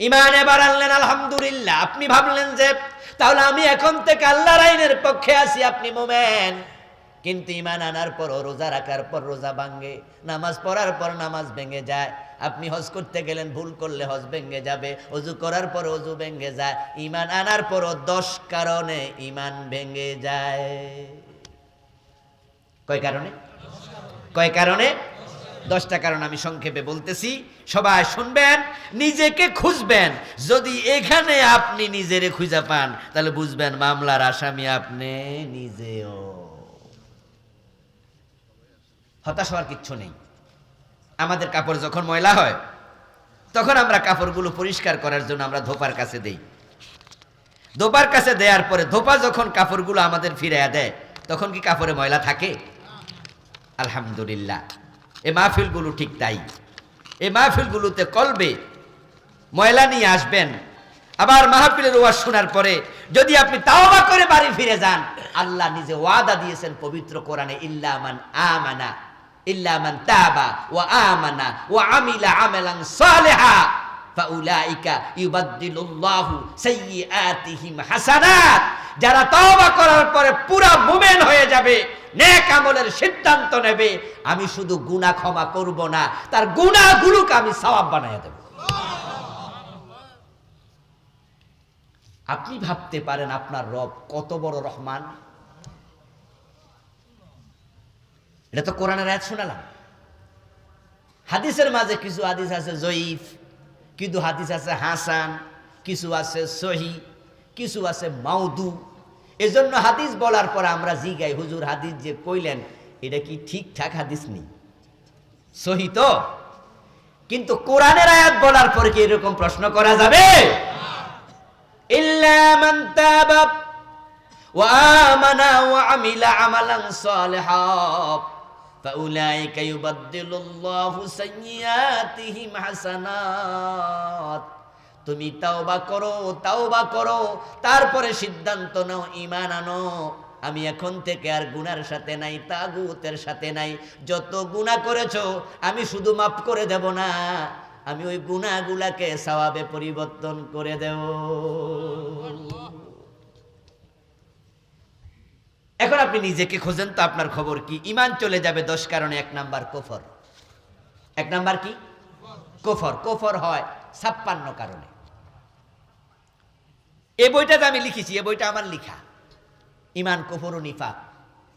ইমান এবার আনলেন, আলহামদুলিল্লাহ। আপনি ভাবলেন যে, তাহলে আমি এখন থেকে আল্লাহর আইনের পক্ষে আছি, আপনি মোমেন। কিন্তু ইমান আনার পর রোজা রাখার পর রোজা ভাঙ্গে নামাজ পড়ার পর নামাজ ভেঙে যায়। আপনি হজ করতে গেলেন, ভুল করলে হজ ভেঙে যাবে, অজু করার পর অজু ভেঙে যায়। ইমান আনার পরও দশ কারণে ইমান ভেঙে যায়। কয় কারণে? কয় কারণে? দশটা কারণ আমি সংক্ষেপে বলতেছি। সবাই শুনবেন, নিজেকে খুঁজবেন। যদি এখানে আপনি নিজেরে খুঁজে পান, তাহলে বুঝবেন মামলার আসামি আপনি নিজেও। হতাশ হওয়ার কিচ্ছু নেই। আমাদের কাপড় যখন ময়লা হয়, তখন আমরা কাপড়গুলো পরিষ্কার করার জন্য আমরা ধোপার কাছে দেই। ধোপার কাছে দেওয়ার পরে ধোপা যখন কাপড়গুলো আমাদের ফিরিয়ে দেয়, তখন কি কাপড়ে ময়লা থাকে? আলহামদুলিল্লাহ। এ মাহফিলগুলো ঠিক তাই। এই মাহফিলগুলোতে কলবে ময়লা নিয়ে আসবেন। আবার মাহফিলের ওয়াজ শোনার পরে যদি আপনি তাওবা করে বাড়ি ফিরে যান, আল্লাহ নিজে ওয়াদা দিয়েছেন পবিত্র কোরআনে ইল্লামান আমানা ইল্লামান তাবা ওয়া আমানা ওয়া আমিলা আমালান সালিহা। ফাউলাইকা ইউবাদদিলুল্লাহু সাইয়্যাতিহিম হাসানাত। যারা তওবা করার পরে মুমিন হয়ে যাবে, নেক আমলের সিদ্ধান্ত নেবে। আমি শুধু গুনাহ ক্ষমা করব না, তার গুনাহগুলোকে আমি সওয়াব বানায় দেব। আপনি ভাবতে পারেন আপনার রব কত বড় রহমান? এটা তো কোরআনের আয়াত শোনালাম। হাদিসের মাঝে কিছু হাদিস আছে, জয়ীফ। কিছু হাদিস আছে হাসান, কিছু আছে সহি, কিছু আছে মাউদু। এজন্য হাদিস বলার পর আমরা জিগাই, হুজুর হাদিস যে কইলেন, এটা কি ঠিকঠাক হাদিস নেই? সহি তো? কিন্তু কোরআনের আয়াত বলার পর কি এরকম প্রশ্ন করা যাবে? ইল্লা ওয়া আমানা ওয়া আমিলা আমালান সালিহা। ফাউলাইকা ইউবাদদিলুল্লাহু সাইয়্যাতিহিম হাসানাত তুমি তাওবা করো তাওবা করো, তারপরে সিদ্ধান্ত নাও ইমান আনো। আমি এখন থেকে আর গুনার সাথে নাই, তাগুতের সাথে নাই। যত গুনাহ করেছ, আমি শুধু মাফ করে দেব না। আমি ওই গুনাহগুলাকে সওয়াবে পরিবর্তন করে দেব। এখন আপনি নিজেকে খোঁজেন, তো আপনার খবর কি? ইমান চলে যাবে দশ কারণে, এক নাম্বার কোফর। এক নাম্বার কি? কোফর। কোফর হয় ছাপ্পান্ন কারণে। এই বইটাতে আমি লিখেছি এই বইটা আমার লিখা। ইমান কোফর ও নিফাক।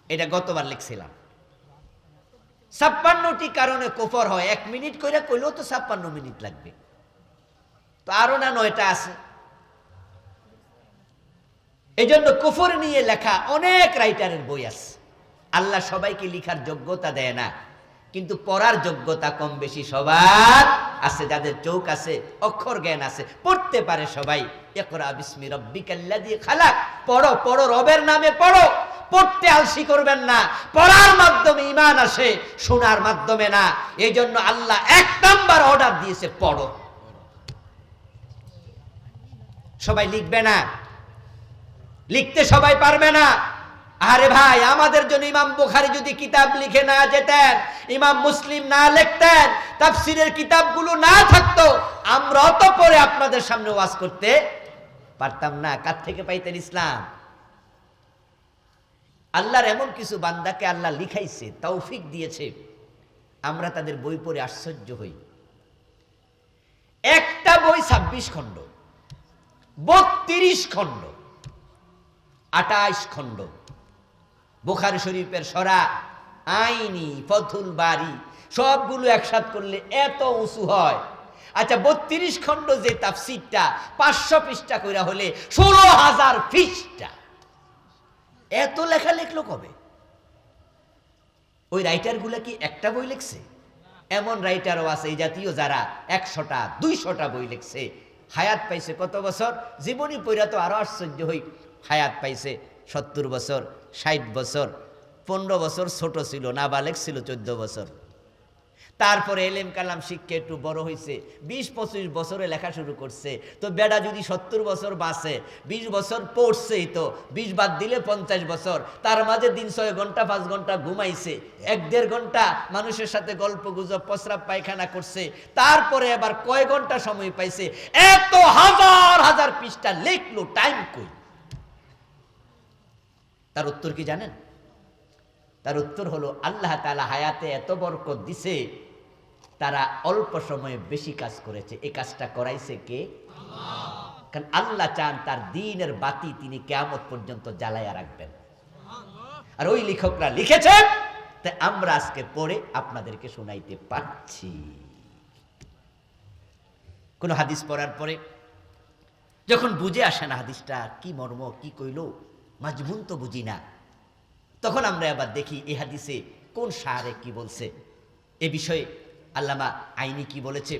এটা গতবার লিখছিলাম। ছাপ্পান্নটি কারণে কোফর হয়। এক মিনিট করে কইলেও তো ছাপ্পান্ন মিনিট লাগবে। তো আরও না নয়টা আছে। এই জন্য কুফর নিয়ে লেখা অনেক রাইটারের বই আছে। আল্লাহ সবাইকে লিখার যোগ্যতা দেয় না, কিন্তু পড়ার যোগ্যতা কম বেশি সবার আছে, যাদের চোখ আছে, অক্ষর জ্ঞান আছে, পড়তে পারে সবাই। একরা বিস্মি রব্বিকাল্লাযী খালাক। পড়ো পড়ো, রবের নামে পড়ো। পড়তে আলসি করবেন না। পড়ার মাধ্যমে ইমান আসে, শোনার মাধ্যমে না। এই জন্য আল্লাহ এক নাম্বার অর্ডার দিয়েছে, পড়ো। সবাই লিখবে না? লিখতে সবাই পারবে না। আরে ভাই, আমাদের জন্য ইমাম বুখারি যদি কিতাব লিখে না যেতেন, ইমাম মুসলিম না লিখতেন, তাফসিরের কিতাবগুলো না থাকতো, আমরা অত পরে আপনাদের সামনে ওয়াজ করতে পারতাম না। কার থেকে পাইতেন ইসলাম? আল্লাহর এমন কিছু বান্দাকে আল্লাহ লিখাইছে, তৌফিক দিয়েছে, আমরা তাদের বই পড়ে আশ্চর্য হই। একটা বই ছাব্বিশ খণ্ড, বত্রিশ খণ্ড আটাইশ খণ্ড। বুখারি শরীফের সরা, আইনি ফথুল বাড়ি সবগুলো একসাথ করলে এত উঁচু হয়। আচ্ছা বত্রিশ খণ্ড যে তাফসিরটা, পাঁচশো পৃষ্ঠা কইরা হলে ষোলো হাজার পৃষ্ঠা। এত লেখা লিখলো কবে? ওই রাইটারগুলা কি একটা বই লিখছে? এমন রাইটারও আছে, এই জাতীয় যারা একশোটা, দুইশোটা বই লিখছে। হায়াত পাইছে কত বছর? জীবনী পইরা তো আরও আশ্চর্য হই। হায়াত পাইছে, সত্তর বছর, ষাট বছর, পনেরো বছর ছোট ছিল, নাবালেক ছিল, চোদ্দ বছর। তারপরে এলেম কালাম শিক্ষা একটু বড় হয়েছে বিশ পঁচিশ বছরে লেখা শুরু করছে। তো বেড়া যদি সত্তর বছর বাঁচে, বিশ বছর পড়ছেই তো, বিশ বাদ দিলে পঞ্চাশ বছর, তার মাঝে দিন ছয় ঘণ্টা, পাঁচ ঘণ্টা ঘুমাইছে, এক দেড় ঘণ্টা মানুষের সাথে গল্প গুজব, প্রস্রাব, পায়খানা করছে, তারপরে আবার কয় ঘণ্টা সময় পাইছে, এত হাজার হাজার পৃষ্ঠা লিখলো টাইম কই? তার উত্তর কি জানেন? তার উত্তর হলো আল্লাহ তালা হায়াতে এত বরকত দিছে তারা অল্প সময়ে বেশি কাজ করেছে। এই কাজটা করাইছে কে? কারণ আল্লাহ চান তার দিনের বাতি তিনি কেয়ামত পর্যন্ত জ্বালাইয়া রাখবেন। আর ওই লেখকরা লিখেছেন তাই আমরা আজকে পড়ে আপনাদেরকে শোনাইতে পারছি। কোন হাদিস পড়ার পরে যখন বুঝে আসে না হাদিসটা কি মর্ম কি কইল মাজমুন তো বুঝি না। তখন আমরা আবার দেখি এ হাদিসে কোন শাহরে কি বলছে। এ বিষয়ে আল্লামা আইনি কি বলেছে,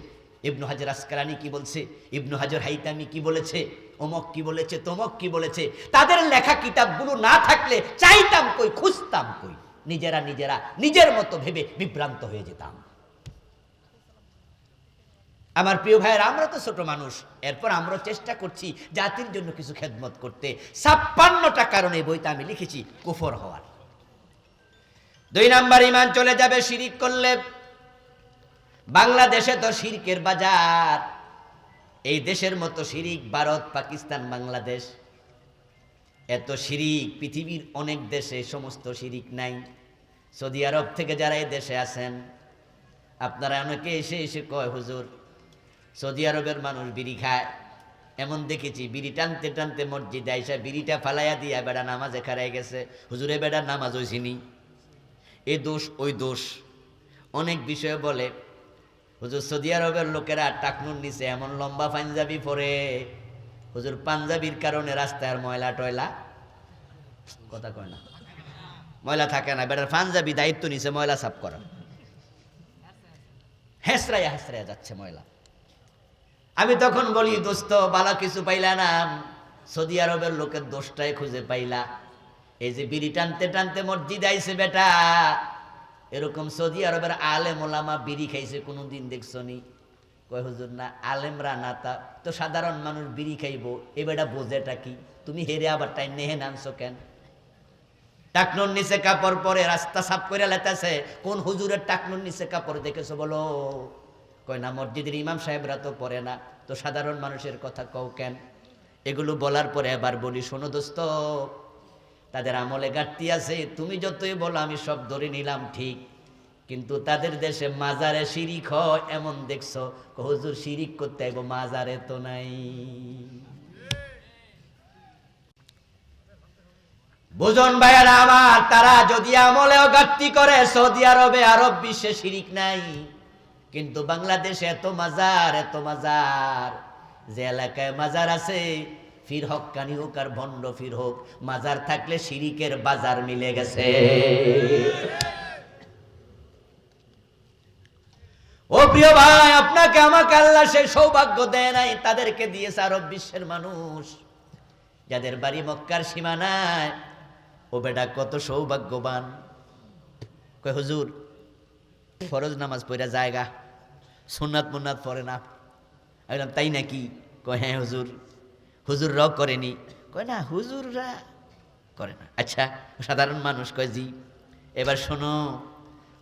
ইবনু হাজার আসকালানি কি বলছে, ইবনু হাজার হাইতামি কি বলেছে অমক কি বলেছে, তমক কি বলেছে, তাদের লেখা কিতাবগুলো না থাকলে চাইতাম কই, খুঁজতাম কই। নিজেরা নিজেরা নিজের মতো ভেবে বিভ্রান্ত হয়ে যেতাম। আমার প্রিয় ভাইয়ের, আমরা তো ছোট মানুষ। এরপর আমরা চেষ্টা করছি জাতির জন্য কিছু খেদমত করতে। ছাপ্পান্নটা কারণে বইটা আমি লিখেছি কুফর হওয়ার। দুই নাম্বার ইমান চলে যাবে শিরিক করলে। বাংলাদেশে তো শিরকের বাজার। এই দেশের মতো শিরিক ভারত, পাকিস্তান, বাংলাদেশ। এত শিরিক, পৃথিবীর অনেক দেশে সমস্ত শিরিক নাই। সৌদি আরব থেকে যারা এই দেশে আছেন, আপনারা অনেকে এসে এসে কয়, হুজুর সৌদি আরবের মানুষ বিড়ি খায়। এমন দেখেছি, বিড়ি টানতে টানতে মসজিদে আইসা বিড়িটা ফালাইয়া দিয়া বেড়া নামাজে খারাই গেছে। হুজুরে বেড়ার নামাজ হয়েছিনি এ দোষ, ওই দোষ। অনেক বিষয়ে বলে, হুজুর, সৌদি আরবের লোকেরা টাকনুর নিচে এমন লম্বা পাঞ্জাবি পরে। হুজুর, পাঞ্জাবির কারণে রাস্তায় ময়লা টয়লা? কথা কয় না। ময়লা থাকে না বেটার পাঞ্জাবি দায়িত্ব নিছে ময়লা সাফ করা হেসরাইয়া হেসরাইয়া যাচ্ছে ময়লা। আমি তখন বলি, দোস্ত, বালা কিছু পাইলা না। সৌদি আরবের লোকের দোষটাই খুঁজে পাইলা। এই যে বিড়ি টানতে টানতে মসজিদ আইছে বেটা। এরকম সৌদি আরবের আলেম ওলামা বিড়ি খাইছে কোনো দিন দেখছ নি কয়, হুজুর, না, আলেমরা না তা, তো সাধারণ মানুষ বিড়ি খাইবো। এ বেটা বোঝেটা কি? তুমি হেরে আবার টাইম নেহে নামছো কেন? টাকনুর নিচে কাপড় পরে রাস্তা সাফ করে লেতাছে, কোন হুজুরের টাকনুর নিচে কাপড় দেখেছ বলো? কয় না, মসজিদের ইমাম সাহেবরা তো পড়ে না, তো সাধারণ মানুষের কথা কও কেন? এগুলো বলার পরে এবার বলি, শোনো দোস্ত, তাদের আমলে ঘাটতি আছে, তুমি যতই বলো, আমি সব ধরে নিলাম ঠিক। কিন্তু তাদের দেশে মাজারে শিরিক হয়, এমন দেখছ? হুজুর শিরিক করতে আইব, মাজারে তো নাই। বুঝন ভাইয়ারা আমার, তারা যদি আমলেও ঘাটতি করে, সৌদি আরবে আরব বিশ্বে শিরিক নাই। কিন্তু বাংলাদেশে এত মাজার এত মাজার। যে এলাকায় মাজার আছে, ফির হকানি হোক আর ভণ্ড ফির হোক, মাজার থাকলে শিরিকের বাজার মিলে গেছে। ও প্রিয় ভাই, আপনাকে আমাকে আল্লাহ সে সৌভাগ্য দেয় নাই, তাদেরকে দিয়েছে আরব বিশ্বের মানুষ। যাদের বাড়ি মক্কার সীমানায়, ও বেটা কত সৌভাগ্যবান। কয়, হুজুর ফরজ নামাজ পড়া জায়গা সুন্নাত মুন্নাত পড়ে না। বললাম, তাই নাকি? কয় হ্যাঁ হুজুর। হুজুর র করেনি। কয় না হুজুররা করে না। আচ্ছা সাধারণ মানুষ কয় জি। এবার শোনো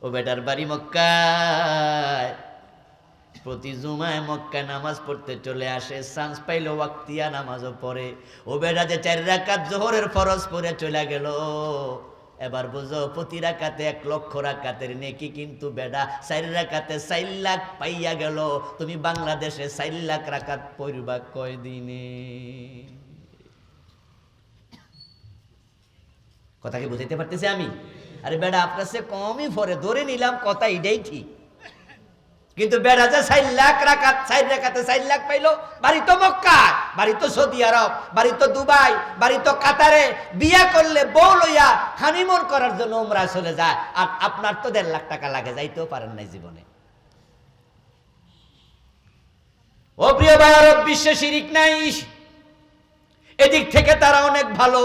ও বেটার বাড়ি মক্কায়। প্রতি জুমায় মক্কায় নামাজ পড়তে চলে আসে চান্স পাইলো ওয়াক্তিয়া নামাজও পড়ে। ও বেটা যে চার রাকাত জোহরের ফরজ পড়ে চলে গেল। এবার বুঝো, প্রতি রাখাতে এক লক্ষ রাকাতের নেকি কিন্তু বেডা চার রাকাতে চার লাখ পাইয়া গেল। তুমি বাংলাদেশে চার লাখ রাকাত পড়বা কয় দিনে কথা কি বুঝাইতে পারতেছি আমি? আরে বেড়া, আপনার সে কমই ফরে ধরে নিলাম, কথা এটাই ঠিক। কিন্তু বেড়া যে লাখ রাখাত চার রাখাতে চার লাখ পাইলো। বাড়ি তো মক্কা বাড়ি তো সৌদি আরব, বাড়ি তো দুবাই, বাড়ি তো কাতারে। বিয়া করলে বউ লইয়া হানিমুন করার জন্য উমরা চলে যায়। আর আপনার তো দেড় লাখ টাকা লাগে, যাইতেও পারেন নাই জীবনে। ও প্রিয় ভাই, আরব বিশ্বে শিরিক নাই। এদিক থেকে তারা অনেক ভালো।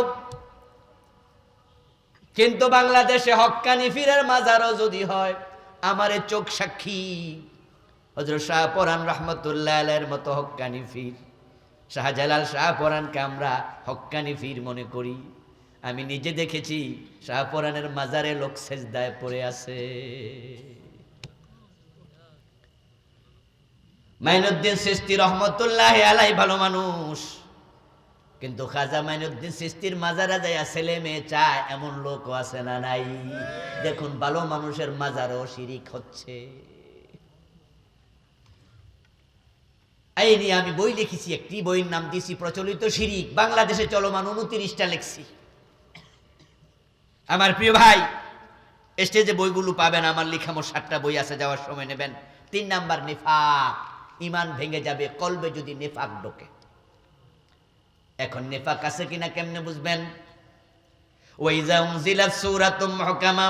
কিন্তু বাংলাদেশে হক্কানি ফিরের মাজারও যদি হয়, আমারে চোখ সাক্ষী। হজরত শাহ পরান রহমতুল্লাহ আলের মতো হক্কানি ফির। শাহজালাল শাহ পরানকে আমরা হক্কানি ফির মনে করি। আমি নিজে দেখেছি শাহ পরানের মাজারে লোক সেজদায় পড়ে আছে। মাইনুদ্দিন সৃষ্টি রহমতুল্লাহ আলাই ভালো মানুষ। কিন্তু খাজা মাইনুদ্দিন সৃষ্টির মাজারা যায় ছেলে মেয়ে চায়, এমন লোকও আছে না নাই? দেখুন, ভালো মানুষের মাজারও শিরিক হচ্ছে। এই নিয়ে আমি বই লিখেছি, একটি বইয়ের নাম দিয়েছি প্রচলিত শিরিক, বাংলাদেশে চলমান উনতিরিশটা লিখছি। আমার প্রিয় ভাই, স্টেজে বইগুলো পাবেন, আমার লিখা মোট সাতটা বই আছে, যাওয়ার সময় নেবেন। তিন নাম্বার, নিফাক। ইমান ভেঙে যাবে, কলবে যদি নেফাক ঢোকে। এখন নেফাক আছে কিনা কেমনে বুঝবেন? ওয়াইজা উনজিলাত সূরাতুম মুহকামা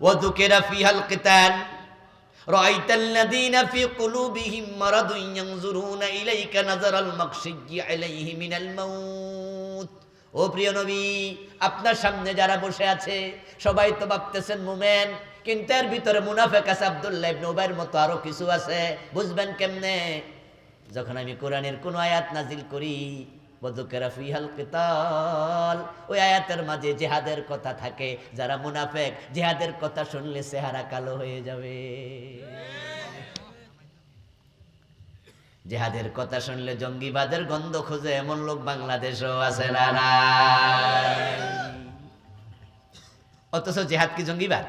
ওয়া যুকিরা ফিহাল কিতাল। رأيت الذين في قلوبهم مرض ينظرون إليك نظر المغشي عليه من الموت ও প্রিয় নবী আপনার সামনে যারা বসে আছে সবাই তো ভাবতেছেন মুমেন কিন্তু এর ভিতরে মুনাফেক আছে আব্দুল্লাহ ইবনে উবাইর মতো আরো কিছু আছে বুঝবেন কেমনে যখন আমি কোরআনের কোন আয়াত নাজিল করি বদুকেরা ফিহাল কিতাল ওই আয়াতের মাঝে জেহাদের কথা থাকে, যারা মুনাফেক, জেহাদের কথা শুনলে চেহারা কালো হয়ে যাবে। জেহাদের কথা শুনলে জঙ্গিবাদের গন্ধ খোঁজে, এমন লোক বাংলাদেশও আছে না অথচ জেহাদ কি জঙ্গিবাদ?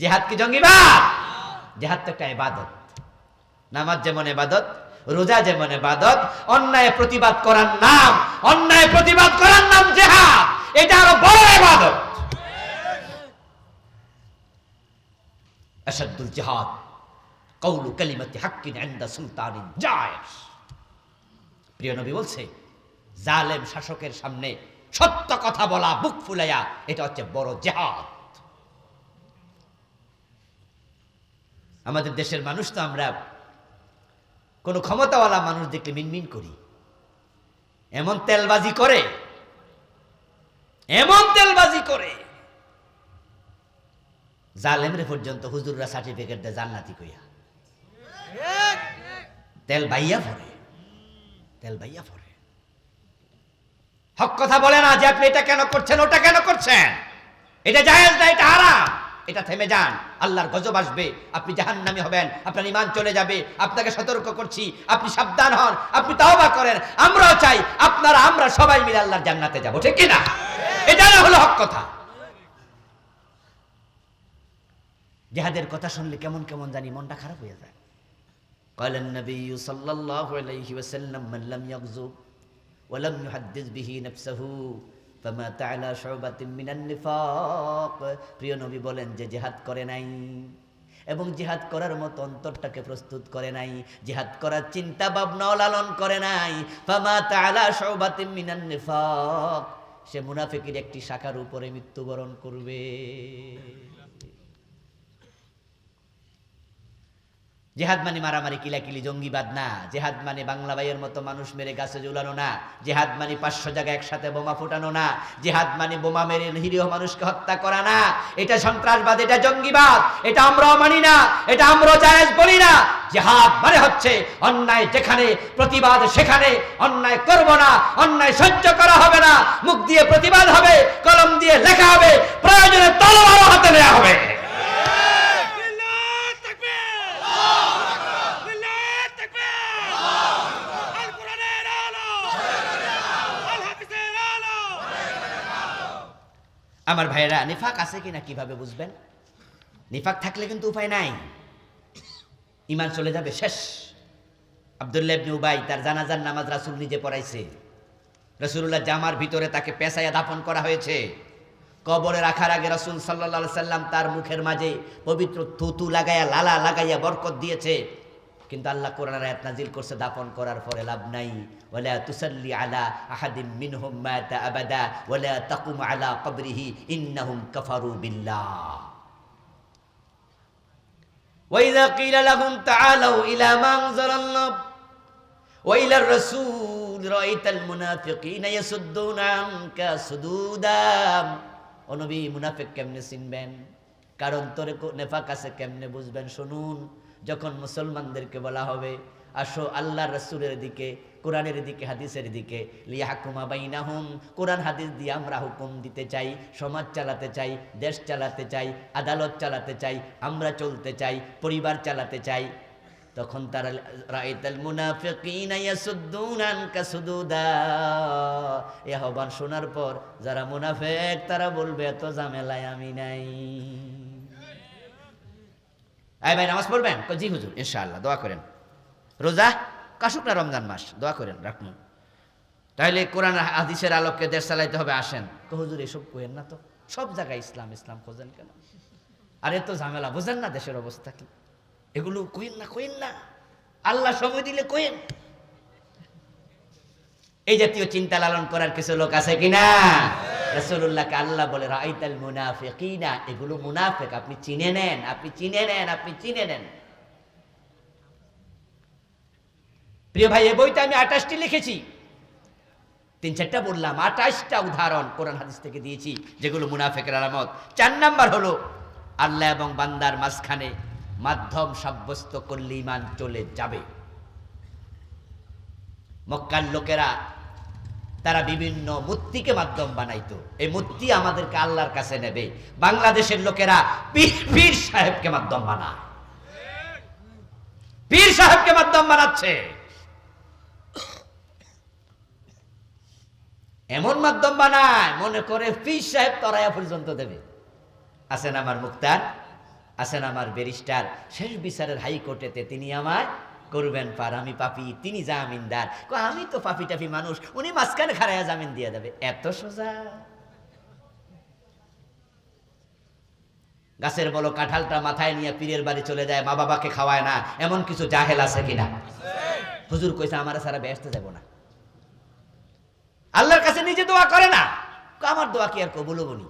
জেহাদ কি জঙ্গিবাদ? জেহাদ তো একটা ইবাদত নামাজ যেমন এবাদত রোজা যেমন এবাদত অন্যায় প্রতিবাদ করার নাম, অন্যায় প্রতিবাদ করার নাম জেহাদ। এটা আরও বড় এবাদত জিহাদ কৌলু হাক্কিন জায়েশ। প্রিয় নবী বলছে, জালেম শাসকের সামনে সত্য কথা বলা, বুক ফুলাইয়া, এটা হচ্ছে বড় জেহাদ। আমাদের দেশের মানুষ তো আমরা কোনো ক্ষমতাওয়ালা মানুষ দেখলে মিনমিন করি। এমন তেলবাজি করে। এমন তেলবাজি করে। জালেমরে পর্যন্ত হুজুররা সার্টিফিকেট দেয় জান্নাতি কইয়া তেল বাইয়া পড়ে তেল বাইয়া পড়ে হক কথা বলে না যে আপনি এটা কেন করছেন ওটা কেন করছেন? এটা জায়েজ না এটা হারাম। এটা থেমে যান আল্লাহর গজব আসবে আপনি জাহান্নামী হবেন আপনার ইমান চলে যাবে আপনাকে সতর্ক করছি আপনি সাবধান হন আপনি তাওবা করেন আমরাও চাই আপনারা আমরা সবাই মিলে আল্লাহর জান্নাতে যাব ঠিক কি না এটা না হলো হক কথা জেহাদের কথা শুনলে কেমন কেমন জানি মনটা খারাপ হয়ে যায় قال النبي صلى الله عليه وسلم من لم يغزو ولم يحدث به نفسه ফামাতা মিনান নিফাক। প্রিয় নবী বলেন যে জেহাদ করে নাই এবং জেহাদ করার মতো অন্তরটাকে প্রস্তুত করে নাই। জেহাদ করার চিন্তা ভাবনা লালন করে নাই। ফামাতা আলা শুবাতিন মিনান নিফাক। সে মুনাফিকের একটি শাখার উপরে মৃত্যুবরণ করবে। জেহাদ মানে মারামারি, কিলাকিলি, জঙ্গিবাদ না। জেহাদ মানে বাংলা ভাইয়ের মতো মানুষ মেরে গাছে ঝুলানো না। জেহাদ মানে পাঁচশো জায়গায় একসাথে বোমা ফুটানো না। জেহাদ মানে বোমা মেরে নিরীহ মানুষকে হত্যা করা না। এটা সন্ত্রাসবাদ, এটা জঙ্গিবাদ, এটা আমরাও মানি না, এটা আমরাও জায়েজ বলি না। জেহাদ মানে হচ্ছে অন্যায় যেখানে প্রতিবাদ সেখানে, অন্যায় করব না, অন্যায় সহ্য করা হবে না। মুখ দিয়ে প্রতিবাদ হবে, কলম দিয়ে লেখা হবে, প্রয়োজনে তলোয়ারও হাতে নেওয়া হবে। আমার ভাইয়েরা, নিফাক আছে কিনা কীভাবে বুঝবেন? নিফাক থাকলে কিন্তু উপায় নাই। ইমান চলে যাবে, শেষ। আব্দুল্লাহ উবাই তার জানাজার নামাজ রাসূল নিজে পড়াইছে। রাসূলুল্লাহ জামার ভিতরে তাকে পেশায় দাফন করা হয়েছে। কবরে রাখার আগে রসুল আলাইহি সাল্লাম তার মুখের মাঝে পবিত্র থুতু লাগাইয়া লালা লাগাইয়া বরকত দিয়েছে। কিন্তু আল্লাহ কোরআন আয়াত নাজিল করছে দাফন করার পরে লাভ নাই ওয়ালা তুসাল্লি আলা আহাদিম মিনহুম মাতা আবাদা ওয়ালা তাকুম আলা কবরিহি ইন্নাহুম কাফারু বিল্লাহ وإذا قيل لهم تعالوا إلى ما أنزل الله وإلى الرسول رأيت المنافقين يسدون عنك سدودا ও নবী মুনাফিক কেমনে চিনবেন কারণ তোরে কো- নেফাক আছে কেমনে বুঝবেন শুনুন যখন মুসলমানদেরকে বলা হবে, আসো আল্লাহ রসুলের দিকে, কোরআনের দিকে, হাদিসের দিকে লিয়াকুমা বাইনাহুম, কোরআন হাদিস দিয়ে আমরা হুকুম দিতে চাই, সমাজ চালাতে চাই, দেশ চালাতে চাই, আদালত চালাতে চাই, আমরা চলতে চাই, পরিবার চালাতে চাই। তখন তারা রাইতাল মুনাফিকিনা এই আহ্বান শোনার পর যারা মুনাফেক, তারা বলবে, এত ঝামেলায় আমি নাই। আয় ভাই, নামাজ পড়বেন? জি হুজুর, ইনশাআল্লাহ, দোয়া করেন। রোজা কাশুক না রমজান মাস? দোয়া করেন, রাখুন। তাহলে কোরআন আদিসের আলোকে দেশ চালাইতে হবে, আসেন। তো হুজুর, এসব কোয়েন না তো? সব জায়গায় ইসলাম ইসলাম খোঁজেন কেন? আর এত ঝামেলা, বোঝেন না দেশের অবস্থা কি? এগুলো কইন না কইন না। আল্লাহ সময় দিলে কইন। এই জাতীয় চিন্তা লালন করার কিছু লোক আছে কিনা? রসুল্লাহকে আল্লাহ বলে রাইতাল মুনাফিকিনা এগুলো মুনাফেক, আপনি চিনে নেন, আপনি চিনে নেন, আপনি চিনে নেন। প্রিয় ভাই এই বইটা আমি আঠাশটি লিখেছি। তিন চারটা বললাম, আঠাশটা উদাহরণ কোরআন হাদিস থেকে দিয়েছি, যেগুলো মুনাফেকের আলামত। চার নাম্বার হলো, আল্লাহ এবং বান্দার মাঝখানে মাধ্যম সাব্যস্ত করলে ইমান চলে যাবে। মক্কার লোকেরা তারা বিভিন্ন মূর্তিকে মাধ্যম বানাইতো। এই মূর্তি আমাদেরকে আল্লাহর কাছে নেবে। বাংলাদেশের লোকেরা পীর সাহেবকে মাধ্যম বানায়। পীর সাহেবকে মাধ্যম বানাচ্ছে। এমন মাধ্যম বানায়, মনে করে পীর সাহেব তরাইয়া পর্যন্ত দেবে। আছেন আমার মুক্তার, আছেন আমার ব্যারিস্টার। শেষ বিচারের হাইকোর্টেতে তিনি আমায় করবেন পার আমি পাপি, তিনি জামিনদার। আমি তো পাপি টাপি মানুষ, উনি মাঝখানে খারায়া জামিন দিয়ে দেবে। এত সোজা। গাছের বলো, কাঁঠালটা মাথায় নিয়ে পীরের বাড়ি চলে যায়, মা বাবাকে খাওয়ায় না, এমন কিছু জাহেল আছে কিনা? হুজুর কইছে, আমার সারা ব্যস্ত যাব না। আল্লাহর কাছে নিজে দোয়া করে না। আমার দোয়া কি আর কবুল হবনি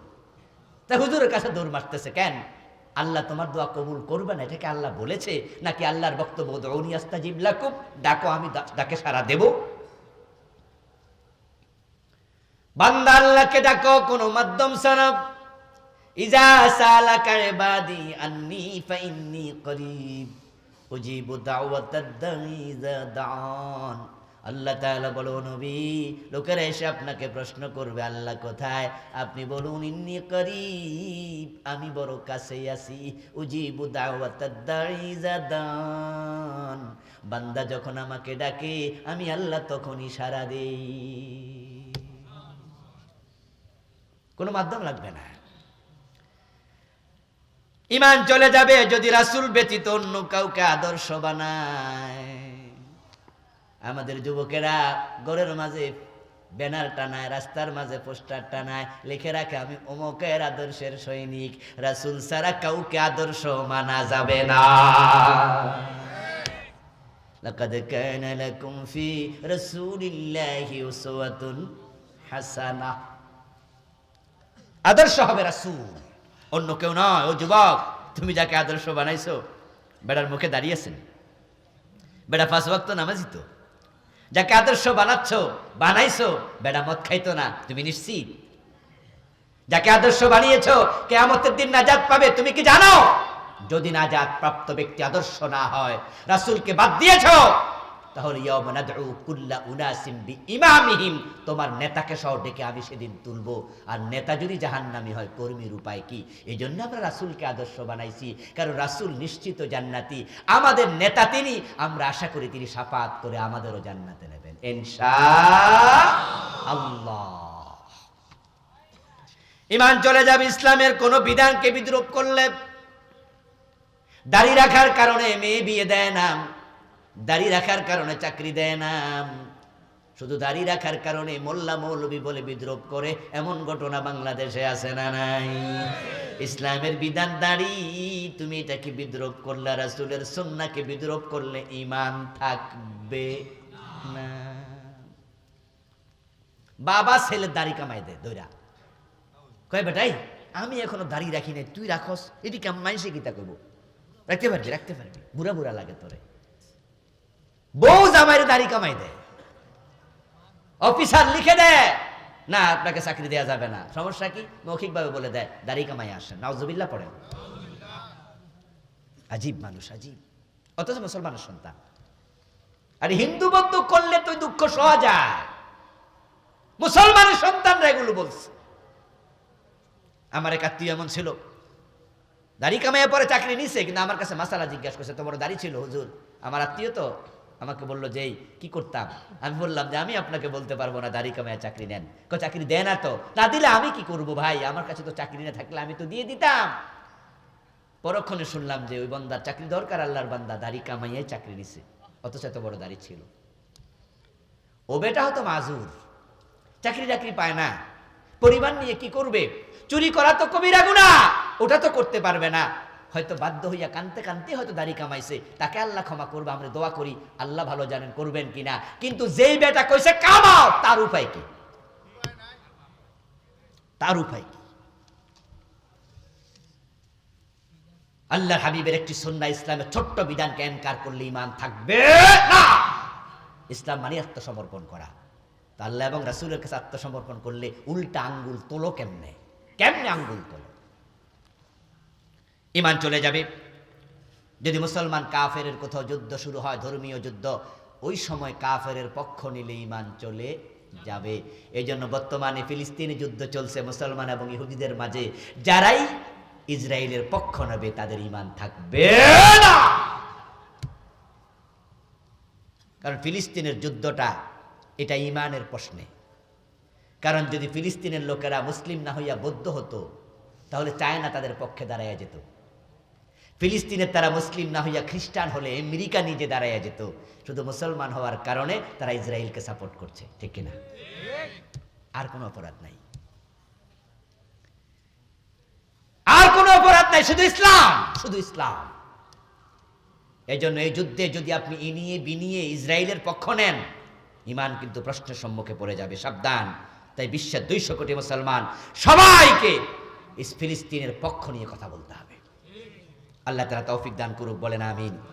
তা হুজুরের কাছে দৌড় মারতেছে, কেন? আল্লাহ তোমার দোয়া কবুল করবে না? এটাকে আল্লাহ বলেছে? নাকি আল্লাহর বক্তব্য দৌনি আস্তা জিবলাকুম ডাকো, আমি ডাকে সারা দেব বান্দা আল্লাহকে ডাকো, কোন মাধ্যম ছাড়া। ইজা করিব। আল্লাহ তাআলা বলো নবী, লোকেরা এসে আপনাকে প্রশ্ন করবে, আল্লাহ কোথায়? আপনি বলুন, ইন্নি করিব, আমি বড় কাছেই আছি। উজিবু দান বান্দা যখন আমাকে ডাকে, আমি আল্লাহ তখনই সারা দেই। কোনো মাধ্যম লাগবে না। ইমান চলে যাবে যদি রাসুল ব্যতীত অন্য কাউকে আদর্শ বানায়। আমাদের যুবকেরা ঘরের মাঝে ব্যানার টানায় রাস্তার মাঝে পোস্টার টানায় লিখে রাখে আমি অমুকের আদর্শের সৈনিক রাসূল ছাড়া কাউকে আদর্শ মানা যাবে না لقد كان لكم في رسول الله أسوة حسنة আদর্শ হবে রাসূল অন্য কেউ নয় ও যুবক তুমি যাকে আদর্শ বানাইছো বেড়ার মুখে দাঁড়িয়েছেন বেড়া পাঁচ ওয়াক্ত নামাজি তো যাকে আদর্শ বানাচ্ছ, বানাইছো, বেড়া মদ খাইতো না, তুমি নিশ্চিত? যাকে আদর্শ বানিয়েছ, কেয়ামতের দিন নাজাত পাবে, তুমি কি জানো? যদি নাজাত প্রাপ্ত ব্যক্তি আদর্শ না হয়, রাসুলকে বাদ দিয়েছ তাহলে কুল্লা তোমার নেতাকে সহ ডেকে আমি সেদিন তুলবো। আর নেতা যদি জাহান্নামী হয়, কর্মীর উপায় কি? এই জন্য আমরা রাসূলকে আদর্শ বানাইছি। কারণ রাসূল নিশ্চিত জান্নাতি। আমাদের নেতা তিনি, আমরা আশা করি তিনি সাফাত করে আমাদেরও জান্নাতে নেবেন। ইমান চলে যাবে, ইসলামের কোন বিধানকে বিদ্রোপ করলে, দাড়ি রাখার কারণে মেয়ে বিয়ে দেয় না। দাড়ি রাখার কারণে চাকরি দেয় না। শুধু দাড়ি রাখার কারণে মোল্লা মৌলবী বলে বিদ্রোপ করে, এমন ঘটনা বাংলাদেশে আছে না নাই। ইসলামের বিধান দাড়ি, তুমি এটাকে বিদ্রোপ করলে, রাসূলের সুন্নাহকে বিদ্রোপ করলে ঈমান থাকবে না। বাবা ছেলের দাড়ি কামাই দেয় দইরা কয় বেটাই, আমি এখনও দাড়ি রাখি নাই, তুই রাখস এটি মাইসে গীতা করব রাখতে পারবি রাখতে পারবি, বুড়া বুড়া লাগে তোরে। বউ জামাইরে দাড়ি কামাই দেয় অফিসার লিখে দেয় না, আপনাকে চাকরি দেওয়া যাবে না। সমস্যা কি? মৌখিকভাবে বলে দেয় দাড়ি কামাই আসেন নাউজুবিল্লাহ পড়েন। আজীব মানুষ, আজীব। অথচ মুসলমানের সন্তান। আর হিন্দু বন্ধু করলে তো দুঃখ সহজ। যায় মুসলমানের সন্তানরা এগুলো বলছে। আমার এক আত্মীয় এমন ছিল। দাড়ি কামাইয়া পরে চাকরি নিছে, কিন্তু আমার কাছে মাসালা জিজ্ঞাসা করছে তোমার দাড়ি ছিল, হুজুর? আমার আত্মীয় তো আমাকে বলল যে কি করতাম? আমি বললাম যে, আমি আপনাকে বলতে পারব না, দাড়ি কামাইয়া চাকরি নেন। কো চাকরি দেয় না তো। না দিলে আমি কি করব ভাই? আমার কাছে তো চাকরি না থাকলে আমি তো দিয়ে দিতাম। পরক্ষণে শুনলাম যে, ওই বন্দার চাকরি দরকার, আল্লাহর বান্দা দাড়ি কামাইয়াই চাকরি নিছে। অথচ এত বড় দাড়ি ছিল। ও বেটা হতো মাজুর। চাকরি টাকরি পায় না। পরিবার নিয়ে কি করবে? চুরি করা তো কবিরা গুণা ওটা তো করতে পারবে না। হয়তো বাধ্য হইয়া কানতে কানতে হয়তো দাড়ি কামাইছে। তাকে আল্লাহ ক্ষমা করবে, আমরা দোয়া করি, আল্লাহ ভালো জানেন করবেন কিনা। কিন্তু যেই বেটা কইছে, কামাও! তার উপায় কি? তার উপায় কি? আল্লাহ হাবিবের একটি সন্না ইসলামের ছোট্ট বিধানকে এনকার করলে ইমান থাকবে না। ইসলাম মানে আত্মসমর্পণ করা। তা আল্লাহ এবং রাসুলের কাছে আত্মসমর্পণ করলে উল্টা আঙ্গুল তোলো কেমনে? কেমনে আঙ্গুল তোলো? ইমান চলে যাবে। যদি মুসলমান কাফের কোথাও যুদ্ধ শুরু হয়, ধর্মীয় যুদ্ধ, ওই সময় কাফের পক্ষ নিলে ইমান চলে যাবে। এই জন্য বর্তমানে ফিলিস্তিনি যুদ্ধ চলছে মুসলমান এবং ইহুদিদের মাঝে। যারাই ইসরায়েলের পক্ষ নেবে, তাদের ইমান থাকবে না। কারণ ফিলিস্তিনের যুদ্ধটা, এটা ইমানের প্রশ্নে। কারণ যদি ফিলিস্তিনের লোকেরা মুসলিম না হইয়া বৌদ্ধ হতো, তাহলে চায়না তাদের পক্ষে দাঁড়াইয়া যেত। ফিলিস্তিনের তারা মুসলিম না হইয়া খ্রিস্টান হলে আমেরিকা নিজে দাঁড়াইয়া যেত। শুধু মুসলমান হওয়ার কারণে তারা ইসরায়েলকে সাপোর্ট করছে, ঠিক কিনা? আর কোনো অপরাধ নাই। আর কোনো অপরাধ নাই, শুধু ইসলাম শুধু ইসলাম। এই জন্য এই যুদ্ধে যদি আপনি ইনিয়ে বিনিয়ে ইসরায়েলের পক্ষ নেন, ইমান কিন্তু প্রশ্নের সম্মুখে পড়ে যাবে, সাবধান। তাই বিশ্বের দুইশো কোটি মুসলমান সবাইকে ফিলিস্তিনের পক্ষ নিয়ে কথা বলতে হবে। আল্লাহ তারা তৌফিক দান করুক বলেন আমিন।